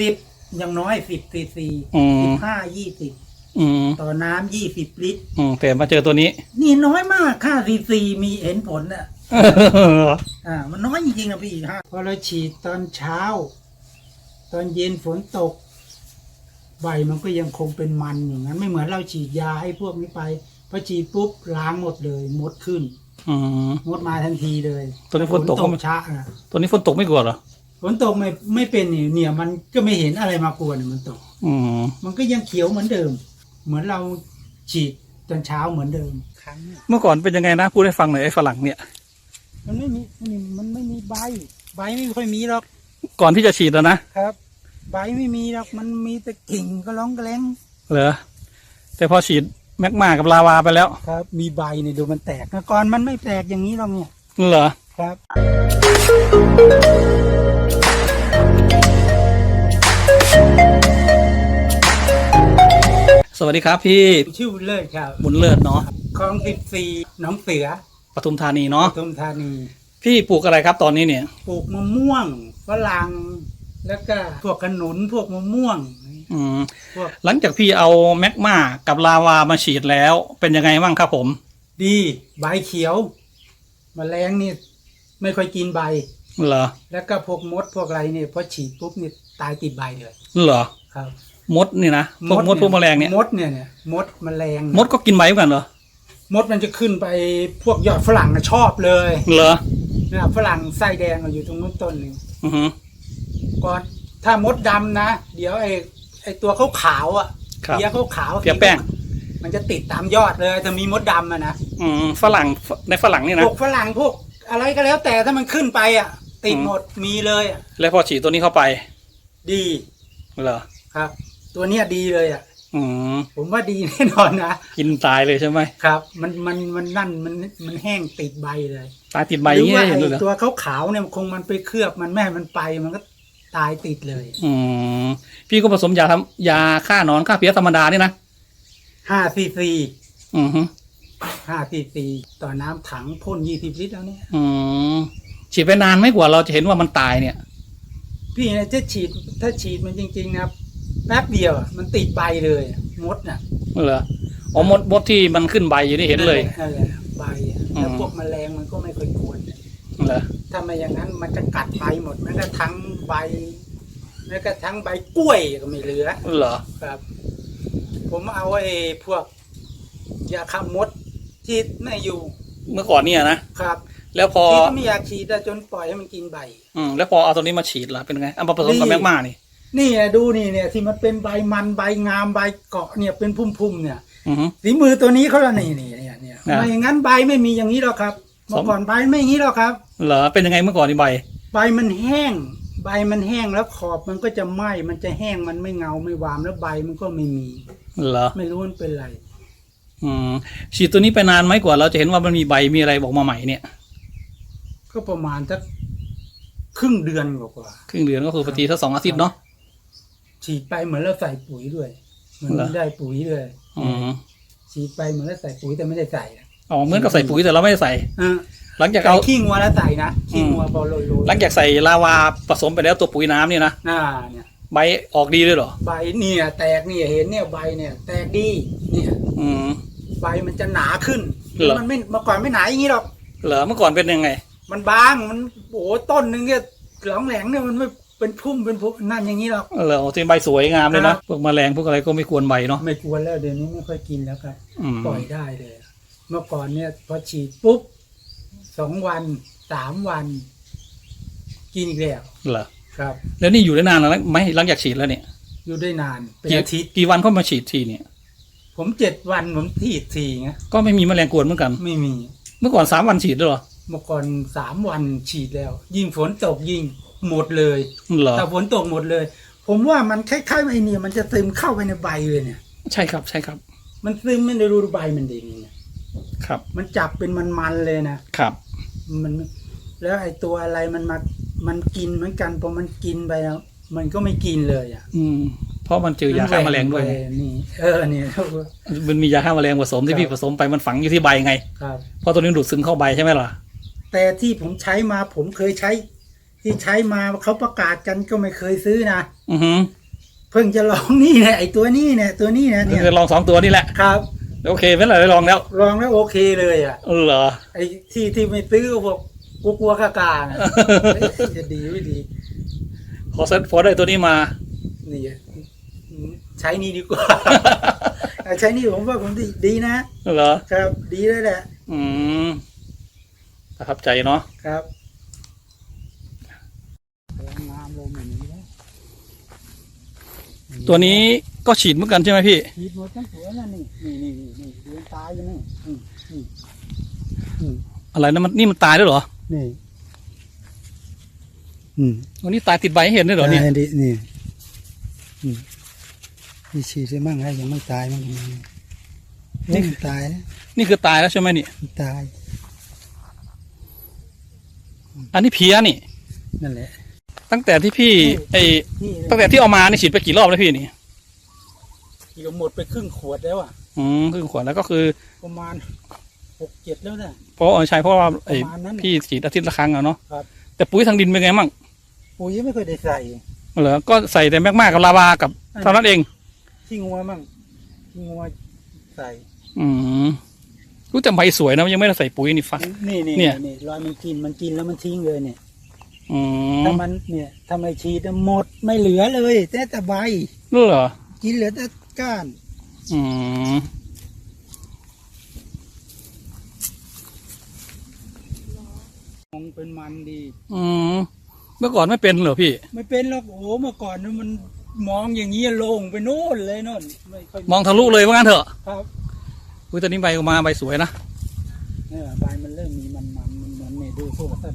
สิบอย่างน้อยสิบซีซีอืม สิบห้ายี่สิบอืมต่อน้ำยี่สิบลิตร อืมแต่มาเจอตัวนี้ นี่น้อยมากค่าซีซีมีเห็นผลอะ อ่า มันน้อยจริงๆนะพี่ฮะพอเราฉีดตอนเช้า ตอนเย็นฝนตก ใบมันก็ยังคงเป็นมันอย่างนั้น ไม่เหมือนเราฉีดยาให้พวกนี้ไปพอฉีดปุ๊บล้างหมดเลยมดขึ้นอืม มดมาทันทีเลยตอนนี้ฝนตกก็ไม่ ช้าอะตัวนี้ฝนตกไม่กลัวเหรอ ฝนตกไม่ไม่เป็นนี่เนี่ยมันก็ไม่เห็นอะไรมากวนเนี่ยมันตก อืมมันก็ยังเขียวเหมือนเดิม เหมือนเราฉีดตอนเช้าเหมือนเดิมครั้งเนี่ยเมื่อก่อนเป็นยังไงนะพูดให้ฟังหน่อยไอ้ฝรั่งเนี่ย มันไม่มีมันมันไม่มีใบ ใบไม่ค่อยมีหรอกก่อนที่จะฉีดอะนะครับ ใบไม่มีหรอกมันมีแต่กิ่งก็ร้องกระแลงเหรอแต่พอฉีดแมกมากับลาวาไปแล้วครับ มีใบเนี่ยดูมันแตกนะก่อนมันไม่แตกอย่างนี้หรอกเนี่ยเหรอครับ สวัสดีครับพี่ชื่อบุญเลิศครับบุญเลิศเนาะคลองสิบสี่หน้องเสือปทุมธานีเนาะปทุมธานีพี่ปลูกอะไรครับตอนนี้เนี่ย ปลูกมะม่วงฝรั่งแล้วก็พวกขนุนพวกมะม่วง อืมพวกหลังจากพี่เอาแมกมากับลาวามาฉีดแล้ว เป็นยังไงบ้างครับผม ดีใบเขียวมแมลงนี่ไม่ค่อยกินใบ เหรอแล้วก็พวกมดพวกอะไรเนี่ยพอฉีดปุ๊บนี่ตายติดใบเลยเหรอครับ มดนี่นะพวกมดพวกแมลงเนี่ยมดเนี่ยเนี่ยมดแมลงมดก็กินใบเหมือนกันเหรอมดมันจะขึ้นไปพวกยอดฝรั่งนะชอบเลยเหรอเนี่ยฝรั่งไส้แดงอะอยู่ตรงนู้นต้นหนึ่งอือฮึก่อนถ้ามดดำนะ เดี๋ยวไอ้ไอ้ตัวขาวขาวๆอะครับเพี้ยขาวขาวๆเพี้ยแป้ง มันจะติดตามยอดเลยถ้ามีมดดำอะนะอืมฝรั่งในฝรั่งนี่พนะวกฝรั่งพวกอะไรก็แล้วแต่ถ้ามันขึ้นไปอะ ติดหมดมีเลยอะแล้วพอฉีดตัวนี้เข้าไป ดีเหรอครับ ตัวเนี้ยดีเลยอะ อืมผมว่าดีแน่นอนนะกินตายเลยใช่ไหมครับ มันมันมันนั่นมันมันแห้งติดใบเลยตายติดใบหอรืย่างอนี้ว่าได้เห็นไอ้ด้วยเหรอตัวขาวขาวๆเนี่ยคงมันไปเคลือบมันแม่ให้มันไปมันก็ตายติดเลยอืมพี่ก็ผสมยาทำยาฆ่าหนอนฆ่าเพี้ยธรรมดานี่นะห้าซีซีอือฮึห้าซีซีต่อน้ำถังพ่นยี่สิบลิตรแล้วเนี่ย อืมฉีดไปนานไหมกว่าเราจะเห็นว่ามันตายเนี่ย พี่นะถ้าฉีดถ้าฉีดมันจริงๆนะ แป๊บเดียวอะมันติดใบเลยอะมดน่ะเหรออ๋อมดมดที่มันขึ้นใบอยู่นี่เห็นเลย นั่นแหละใบอะอืมแล้วพวกแมลงมันก็ไม่ค่อยกวนเหรอถ้าไม่อย่างนั้นมันจะกัดใบหมดแม้กระทั่งใบแม้กระทั่งใบกล้วยก็ไม่เหลือ เหรอครับ ผมเอาไอ้พวกยาฆ่ามดที่ไม่อยู่เมื่อก่อนเนี่ยนะครับแล้วพอที่ก็ไม่อยากฉีดอะจนปล่อยให้มันกินใบ อืมแล้วพอเอาตัวนี้มาฉีดล่ะเป็นไงเอามาผสมกับดี แมกมานี่ นี่ไงดูนี่เนี่ยที่มันเป็นใบมันใบงามใบเกาะเนี่ยเป็นพุ่มๆเนี่ยอือฮึ ฝีมือตัวนี้เขาละนี่นี่เนี่ยเนี่ยนะไม่อย่างนั้นใบไม่มีอย่างนี้หรอกครับสมเมื่อก่อนใบไม่อย่างนี้หรอกครับ เหรอเป็นยังไงเมื่อก่อนนี่ใบใบมันแห้ง ใบมันแห้งแล้วขอบมันก็จะไหม้มันจะแห้งมันไม่เงาไม่วามแล้วใบมันก็ไม่มี เหรอไม่รู้มันเป็นไร อืมฉีดตัวนี้ไปนานไหมกว่าเราจะเห็นว่ามันมีใบมีอะไรบอกมาใหม่เนี่ยก็ประมาณสักครึ่งเดือนกว่าครึ่งเดือนก็คือปกติถ้าสองอาทิตย์เนาะๆ ฉีดไปเหมือนเราใส่ปุ๋ยด้วย เหมือนเหรอ ได้ปุ๋ยเลยอืมฉีดไปเหมือนเราใส่ปุ๋ยแต่ไม่ได้ใส่นะอ๋อเหมือนกับใส่ปุ๋ยแต่เราไม่ได้ใส่เออหลังจากเอาเอาขี้งัวแล้วใส่นะขี้งัวพอโรยๆหลังจากใส่ลาวาผสมไปแล้วตัวปุ๋ยน้ำเนี่ยนะอ่าเนี่ย ใบออกดีด้วยเหรอใบเนี่ยแตกเนี่ยเห็นเนี่ยใบเนี่ยแตกดีเนี่ย อืม ใบมันจะหนาขึ้น เหรอ มันไม่เมื่อก่อนไม่หนาอย่างนี้หรอก เหรอเมื่อก่อนเป็นยังไง มันบางมันโอ้โหต้นหนึ่งเนี่ยหลองแหลงเนี่ยมันไม่ เป็นพุ่มเป็นพุ่มนั่นอย่างนี้หรอก เหรอที่ใบสวยงามเลยครันะบพวกแมลงพวกอะไรก็ไม่ควรใบเนาะ ไม่กลัวแล้วเดี๋ยวนี้ไม่ค่อยกินแล้วครับ อืม ปล่อยได้เลย เมื่อก่อนเนี่ยพอฉีดปุ๊บสองวันสามวัน กินอีกแล้วเหรอ ครับ แล้วนี่อยู่ได้นานแล้วไหมหลังจากฉีดแล้วเนี่ยอยู่ได้นาน เป็นกี่อาทิตย์ กี่วันเขามาฉีดทีเนี่ย ผมเจ็ดวันผมฉีดทีไงก็ไม่มีแมลงกวนเหมือนกัน ไม่มี เมื่อก่อนสามวันฉีดด้วยเหรอ เมื่อก่อนสามวันฉีดแล้ว ยิ่งฝนตกยิ่งหมดเลยเหรอถ้าฝนตกหมดเลย ผมว่ามันคล้ายๆไอ้เนี่ยมันจะซึมเข้าไปในใบเลยเนี่ย ใช่ครับใช่ครับ มันซึมไม่ได้รู้ใบมันดีเนี่ยครับ มันจับเป็นมันๆเลยนะครับ มันแล้วไอ้ตัวอะไรมันมามันกินเหมือนกันพอมันกินไปแล้วมันก็ไม่กินเลยอะ อืม เพราะมันเจอยาฆ่าแมลงด้วยไงนี่เออเนี่ยมันมียาฆ่าแมลงผสมครัที่บพี่ผสมไปมันฝังอยู่ที่ใบไงครับเพราะตัวนี้ดูดซึมเข้าใบใช่ไหมล่ะ แต่ที่ผมใช้มาผมเคยใช้ ที่ใช้มาเขาประกาศกันก็ไม่เคยซื้อนะอือหือเพิ่งจะลองนี่เนี่ยไอตัวนี้เนี่ยตัวนี้นะเนี่ยคือลองสองตัวนี่แหละ ครับ โอเคไม่เป็นไรได้ลองแล้วลองแล้วโอเคเลยอะ เออเหรอ ไอ้ที่ที่ไม่ซื้อก็บอกกูกลัวกากานะเอ๊ะจะดีไม่ดี พอเซ็ตพอได้ตัวนี้มา นี่อืมใช้นี่ดีกว่าเอาใช้นี่ผมว่าผมดีดีนะ เหรอ ครับดีเลยแหละ อืม ประทับใจเนาะครับงามลงอย่างนี้นะตัวนี้ก็ฉีดเหมือนกันใช่ไหมพี่ ฉีดหมดทั้งสวนนะนี่นี่นี่นี่นี่เดือนตายอยู่นี่อืมอืมอืมอะไรนะมันนี่มันตายด้วยเหรอ นี่อืมวันนี้ตายติดใบให้เห็นด้วยเหรอเนี่ยตายดินี่อืมนี่ฉีดได้มั่งไงยังไม่ตายมั่งนี่นี่มันตายนะนี่คือตายแล้วใช่ไหมนี่มันตาย อันนี้เพี้ยนี่ นั่นแหละ ตั้งแต่ที่พี่ไอนี่ตั้งแต่ที่เอามานี่ฉีดไปกี่รอบแล้วพี่นี่กิโลหมดไปครึ่งขวดแล้วอะ อืมครึ่งขวดแล้วก็คือ ประมาณหกเจ็ดแล้วนะเพราะเออใช่เพราะว่าไอประมาณนั้นน่ะพี่ฉีดอาทิตย์ละครั้งอะเนาะครับ แต่ปุ๋ยทางดินเป็นไงมั่งปุ๋ยไม่เคยได้ใส่ เหรอก็ใส่แต่แมกมากับลาวากับเท่านั้นเอง ที่งัวมั่งที่งัวใส่ อืม รู้แต่ใบสวยนะยังไม่ได้ใส่ปุ๋ยนี่ฟัง นี่นี่เนี่ย นี่รอยมันกินมันกินแล้วมันทิ้งเลยเนี่ยอืมถ้ามันเนี่ยทำไมฉีดหมดไม่เหลือเลย แต่แต่ใบ นั่นเหรอกินเหลือแต่ก้าน อืมมองเป็นมันดี อืมเมื่อก่อนไม่เป็นเหรอพี่ ไม่เป็นหรอกโอ้เมื่อก่อนนี่มันมองอย่างนี้โล่งไปโน่นเลยโน่นไม่ค่อยมองทะลุเลยว่างั้นเถอะครับ อุ้ยตอนนี้ใบออกมาใบสวยนะ เนี่ยใบมันเริ่มมีมันมันมันเหมือนเมดูพวกสะดง